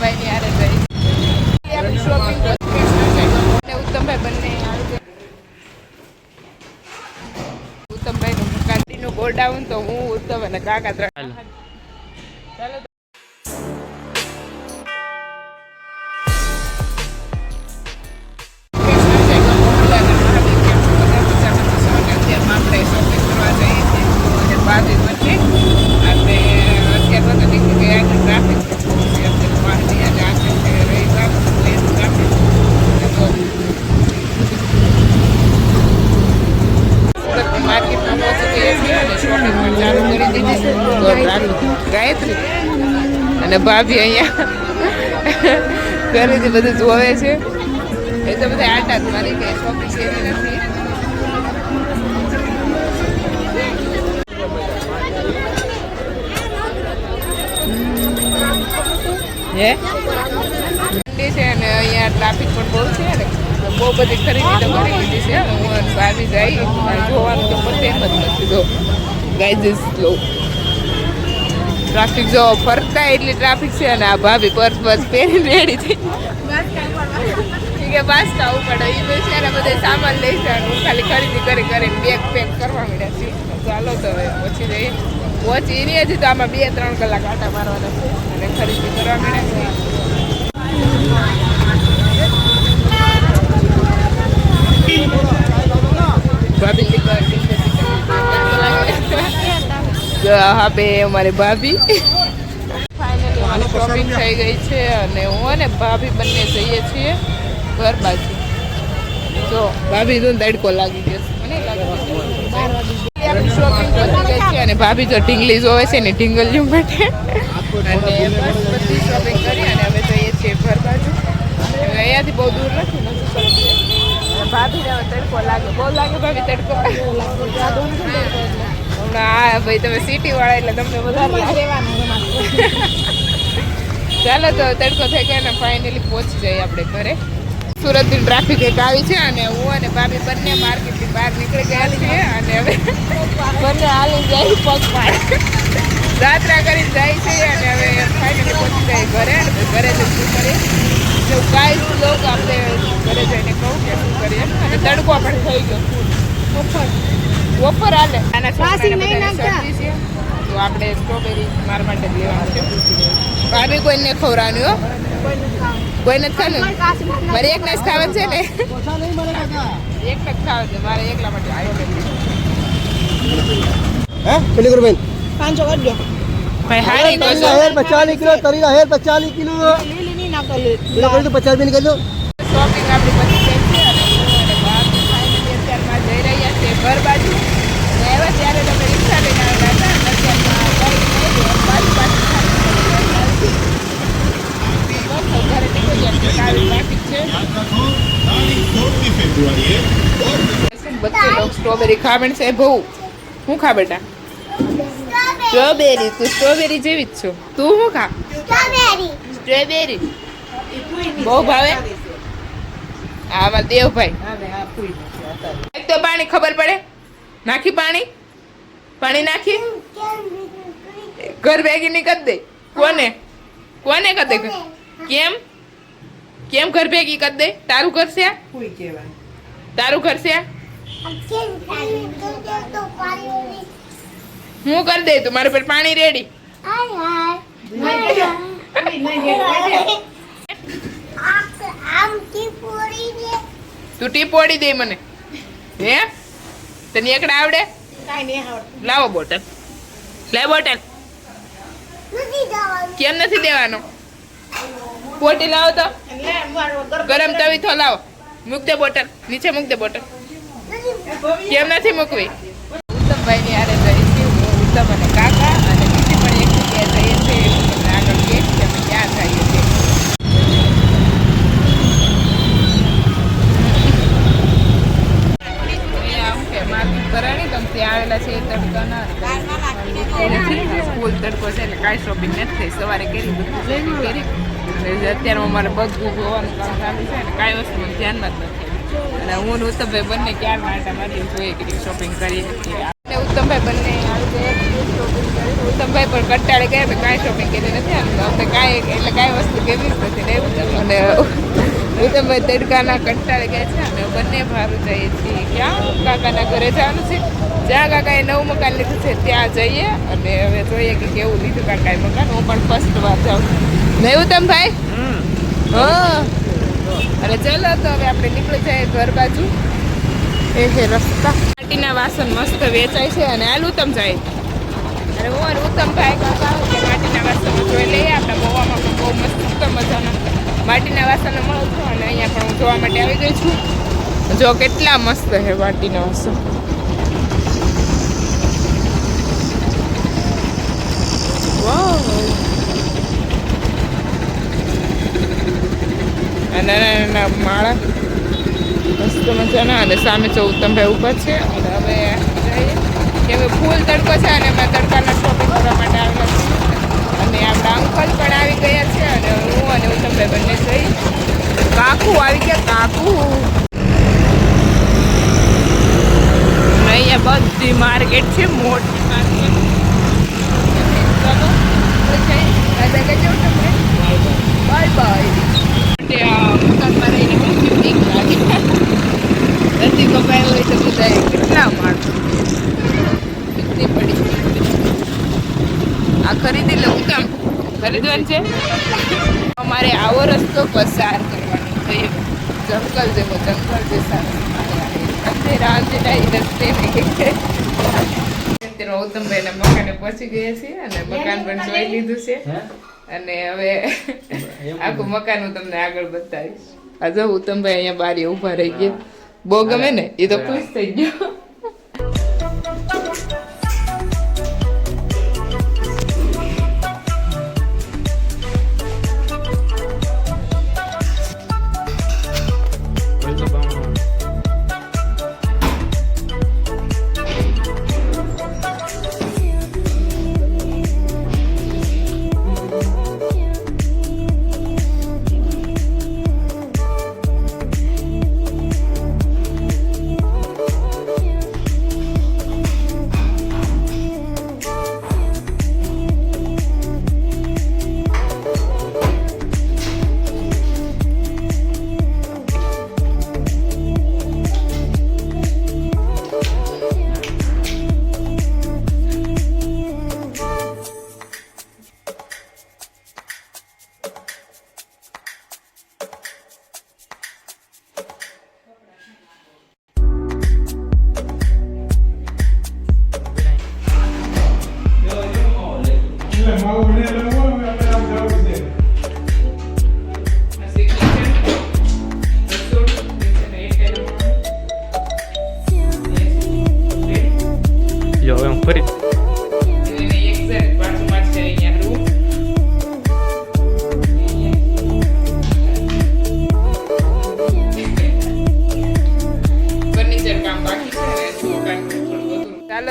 ઉત્તમભાઈ ની હારે જઈ આપણી શોપિંગ અને ઉત્તમભાઈ બંને ઉત્તમભાઈ નું ગાડીનું ગોડાઉન તો હું ઉત્તમ અને કાકા ત્રણ. ચાલો અને ભાભી અહીંયા ઘરેથી બધું જોવે છે. એ તો બધા આટા જ મારી કે શોપિંગ છે નથી. હે? છે અને અહીંયા ટ્રાફિક પણ બહુ છે ને. બહુ બધી ખરીદી તો કરી લીધી છે. હું ભાભી પણ જોવાનું તો પતે એમ જ નથી જો. ગાઈઝીસ લો ટ્રાફિક જો ફરતા એટલી ટ્રાફિક છે અને આ ભાભી પર્સ બસ પહેરી રેડી થઈ કે બાસકા ઉપર એ બેચારા બધે સામાન લઈ હું ખાલી ખરીદી કરી કરીને બેગ પેક કરવા માંડ્યા છીએ. ચાલો તો હવે પછી જઈએ પહોંચી એની હજી તો આમાં બે ત્રણ કલાક આટા મારવાના છે. અને ખરીદી કરવા માંડ્યા છે ભાભી જો હા બે અમારી ભાભી. ફાઇનલી મારી શોપિંગ થઈ ગઈ છે અને હું અને ભાભી બંને જઈએ છીએ ઘર બાજુ જો ભાભી તો તડકો લાગી ગયો મને લાગી શોપિંગ પતી ગઈ છે અને ભાભી તો ઢીંગલી જોવે છે ને ઢીંગલીઓ માટે. અને બસ બધી શોપિંગ કરી અને અમે જઈએ છીએ ઘર બાજુ. અહીંયાથી બહુ દૂર નથી જ ભાભીને તડકો લાગે. બહુ લાગે ભાભી તડકો. આ ભાઈ તમે સિટી વાળા એટલે તમને વધારે લાગે. ચાલો તો તડકો થઈ ગયો અને ફાઇનલી પહોંચી જઈએ આપણે ઘરે. સુરતની ટ્રાફિક એક આવી છે અને હું અને ભાભી બંને માર્કેટની બહાર નીકળી ગયા છીએ અને હવે બંને હાલી જાય પગ પાડ જાત્રા કરીને જાય છે અને હવે ફાઇનલી પહોંચી જાય ઘરે ઘરે જઈને શું કરીએ? જો ગાય લોક આપણે ઘરે જઈને કહું કે શું કરીએ? અને તડકો પણ થઈ ગયો. વફર હાલે તો આપણે સ્ટ્રોબેરી મારા માટે લેવાનું છે. ભાભી કોઈને ખવડાવવાનું હો. કોઈ નથી ખાવાનું મારે એક ને જ ખાવાનું છે ને. એક જ ખાવાનું છે. મારે એકલા માટે આવ્યો હે? પાંચસો કરજો ભાઈ હારી કહો હેર પચાસ કિલો તરી હેર પચાસ કિલો. લીલી તો પચાસની કરી દો. શોપિંગ આપણી બધી થઈ છે અને હું અને ભાભી finally અત્યારમાં જઈ રહ્યા છીએ ઘર બાજુ આવ્યા ત્યારે તમે રિક્ષા લઈને આવેલા બચ્ચે લોગ સ્ટ્રોબેરી ખાબણ છે? બહુ. હું ખા બેટા? સ્ટ્રોબેરી તું સ્ટ્રોબેરી જેવી જ છો. તું શું ખા? સ્ટ્રોબેરી બહુ ભાવે? આમાં દેવભાઈ. તો પાણી ખબર પડે? નાખી પાણી? પાણી નાખી? ઘર ભેગી ની કરી દે. કોને? કોને કરી દે કેમ? કેમ ઘર ભેગી કરી દે? તારું કરશે છે તારું કરશે છે હું કરી દે તું? મારા પર પાણી રેડી. તું ટીપ ઓડી દે મને. હે? તને એકડા આવડે? લાવો બોટલ. લે બોટલ. કેમ નથી દેવાનો? બોટલ લાવો તો. ગરમ તવી તો લાવો. મૂક દે બોટલ. નીચે મૂક દે બોટલ. કેમ નથી મૂકવી? ઉત્તમભાઈ ની આરે ઉત્તમ અને બીજી પણ એક જગ્યાએ જઈએ છીએ એવું તમને આગળ કહીશ કે અમે ક્યાં જઈએ છીએ અહીંયા આમ કે માર્કેટ ભરાણી તમે ત્યાં આવેલા છે એ તડકાના. નથી ફૂલ તડકો છે એટલે કાંઈ શોપિંગ નથી થઈ. સવારે કરી બધું કરી. અત્યારે અમારે બધું જોવાનું કામ ચાલુ છે ને કાંઈ વસ્તુ ધ્યાનમાં જ નથી અને હું ને ઉત્તમભાઈ બંને ક્યાં માટે મારી જોઈએ કે શોપિંગ કરીએ છીએ ઉત્તમભાઈ બંને ઉત્તમભાઈ પણ કટાળે ગયા કાંઈ શોપિંગ કરી નથી અને અમને કાંઈ એટલે કાંઈ વસ્તુ કેવી જ નથી ને એવું અને ઉત્તમભાઈ તડકાના કંટાળ ગયા છે. અને બંને ભારું જઈએ છીએ. ક્યાં? કાકાના ઘરે જવાનું છે. જ્યાં કાકાએ નવું મકાન લીધું છે ત્યાં જઈએ અને હવે જોઈએ કે કેવું લીધું કાકાએ મકાન. હું પણ ફર્સ્ટ વાર જાઉં નહીં ઉત્તમભાઈ હા. અને ચાલો તો હવે આપણે નીકળી જઈએ ઘર બાજુ. એ છે રસ્તા. માટીના વાસણ મસ્ત વેચાય છે અને હાલ ઉત્તમ જાય. અને હું અને ઉત્તમ ભાઈ કાકા માટીના વાસણો જોઈ લઈએ. આપણા ગોવામાં પણ બહુ મસ્ત ઉત્તમ મજાના. માટીના વાસણો મળું છું અને અહીંયા પણ હું જોવા માટે આવી ગઈ છું. જો કેટલા મસ્ત છે વાટીના વાસણ. નાના નાના માળા. મસ્ત મજાના. અને સામે ચૌતમભાઈ ઉપર છે. અને હવે જઈએ. કે ફૂલ તડકો છે અને અમે તડકાના શોપિંગ કરવા માટે આવેલા અને પણ આવી ગયા છે અને હું અને ઉત્તમભાઈ બંને જઈ કાકુ આવી ગયા, કાકુ. અહીંયા બધી માર્કેટ છે, મોટી માર્કેટ. બાય બાય નથી કપાય હોય તો બધા કેટલા માણસો? પડી આ ખરીદી લઉં કામ ખરીદવાનું છે? અમારે આવો રસ્તો પસાર કરવાનો થયો જંગલ જેવો જંગલ જેસા અંધેરા અંધેરા રસ્તે અત્યારે ઉત્તમભાઈના મકાને પહોંચી ગયા છીએ અને મકાન પણ જોઈ લીધું છે. અને હવે આખું મકાન હું તમને આગળ બતાવીશ. આ જો ઉત્તમભાઈ અહીંયા બારી ઊભા રહી ગયા બહુ ગમે ને? એ તો ખુશ થઈ ગયો.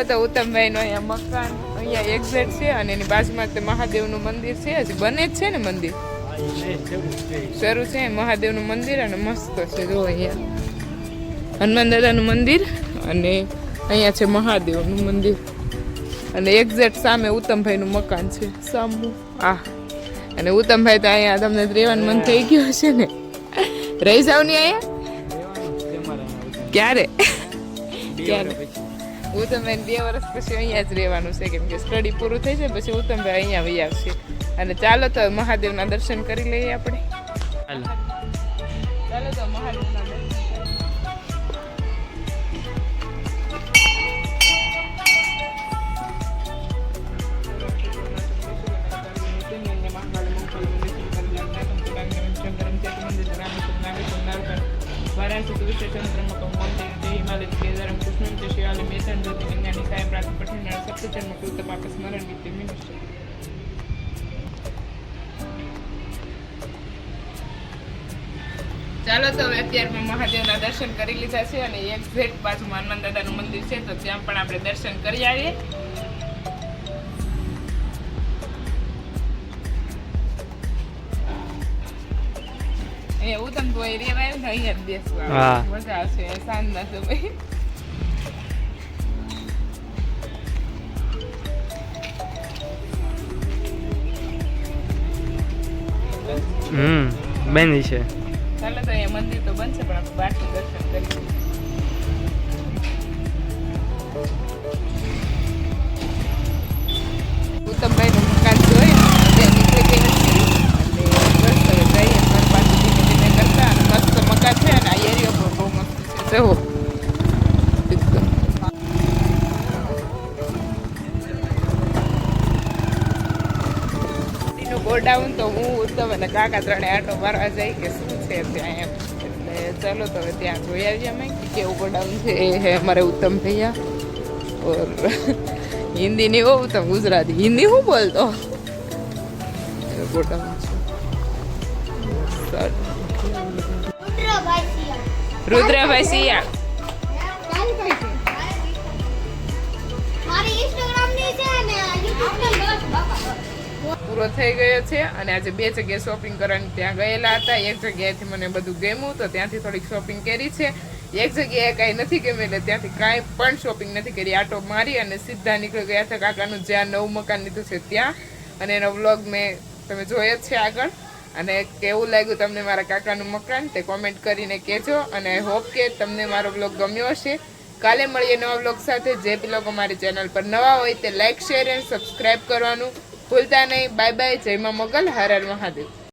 તો ઉત્તમભાઈનું અહીંયા મકાન અહીંયા એક્ઝેટ છે અને એની બાજુમાં તે મહાદેવનું મંદિર છે. હજી બને જ છે ને મંદિર? શરૂ છે. મહાદેવનું મંદિર અને મસ્ત છે. જો અહીંયા. હનુમાન દાદાનું મંદિર અને અહીંયા છે મહાદેવનું મંદિર. અને એક્ઝેક્ટ સામે ઉત્તમભાઈનું મકાન છે. સામુ. આ. અને ઉત્તમભાઈ તો અહીંયા તમને રહેવાનું મન થઈ ગયું હશે ને. રહી જાવ ને અહીંયા? ક્યારે? ક્યારે ઉત્તમભાઈ બે વર્ષ પછી અહીંયા જ રહેવાનું છે કેમ કે સ્ટડી પૂરું થઈ જાય પછી ઉત્તમભાઈ અહીંયા વહી આવશે અને ચાલો તો મહાદેવના દર્શન કરી લઈએ આપણે હાલો ચાલો તો મહાદેવના દર્શન વારાણસી વિશ્વચંદ્રમકમ મંદિર જય હિમાલય કેદારમ કૃષ્ણમ ચ જ્યોતિ વિજ્ઞાની સાહેબ પ્રાપ્ત પઠન સપ્તચર્મ કૃત પાપ સ્મરણ વિદ્ય મિનિષ્ઠ ચાલો તો હવે મહાદેવના દર્શન કરી લીધા છે અને એક્ઝેક્ટ બાજુમાં હનુમાન દાદાનું મંદિર છે તો ત્યાં પણ આપણે દર્શન કરી આવીએ. એવું તમે કોઈ રેવાય ને અહીંયા જ બેસવા. મજા આવશે સાંજના સમય. હમ બેન છે. ચાલો તો અહીંયા મંદિર તો બનશે પણ આપણે બહારથી દર્શન ગોડાઉન તો હું ઉત્તમ અને કાકા ત્રણે આટો મારવા જઈ કે શું છે ત્યાં એમ. એટલે ચાલો તો હવે ત્યાં જોઈ આવીએ અમે કેવું ગોડાઉન છે એ હે અમારે ઉત્તમ ભૈયા. ઓર હિન્દી નહીં હો ઉત્તમ ગુજરાતી. હિન્દી હું બોલતો? ગોડાઉન છે. રુદ્રભાઈ સિયા મારી ઇન્સ્ટાગ્રામની છે ને યુટ્યુબ પૂરો થઈ ગયો છે અને આજે બે જગ્યાએ શોપિંગ કરવાની ત્યાં ગયેલા હતા. એક જગ્યાએથી મને બધું ગમ્યું તો ત્યાંથી થોડીક શોપિંગ કરી છે. એક જગ્યાએ કાંઈ નથી ગમ્યું એટલે ત્યાંથી કાંઈ પણ શોપિંગ નથી કરી. આટો મારી અને સીધા નીકળી ગયા હતા કાકાનું જ્યાં નવું મકાન લીધું છે ત્યાં. અને એનો વ્લોગ મેં તમે જોયો છે આગળ. અને કેવું લાગ્યું તમને મારા કાકાનું મકાન તે કોમેન્ટ કરીને કહેજો. અને આઈ હોપ કે તમને મારો વ્લોગ ગમ્યો હશે. કાલે મળીએ નવા વ્લોગ સાથે. જે બી લોકો મારી ચેનલ પર નવા હોય તે લાઇક શેર એન્ડ સબસ્ક્રાઇબ કરવાનું. ભૂલતા નહીં. બાય બાય જય મા મોગલ હર હર મહાદેવ.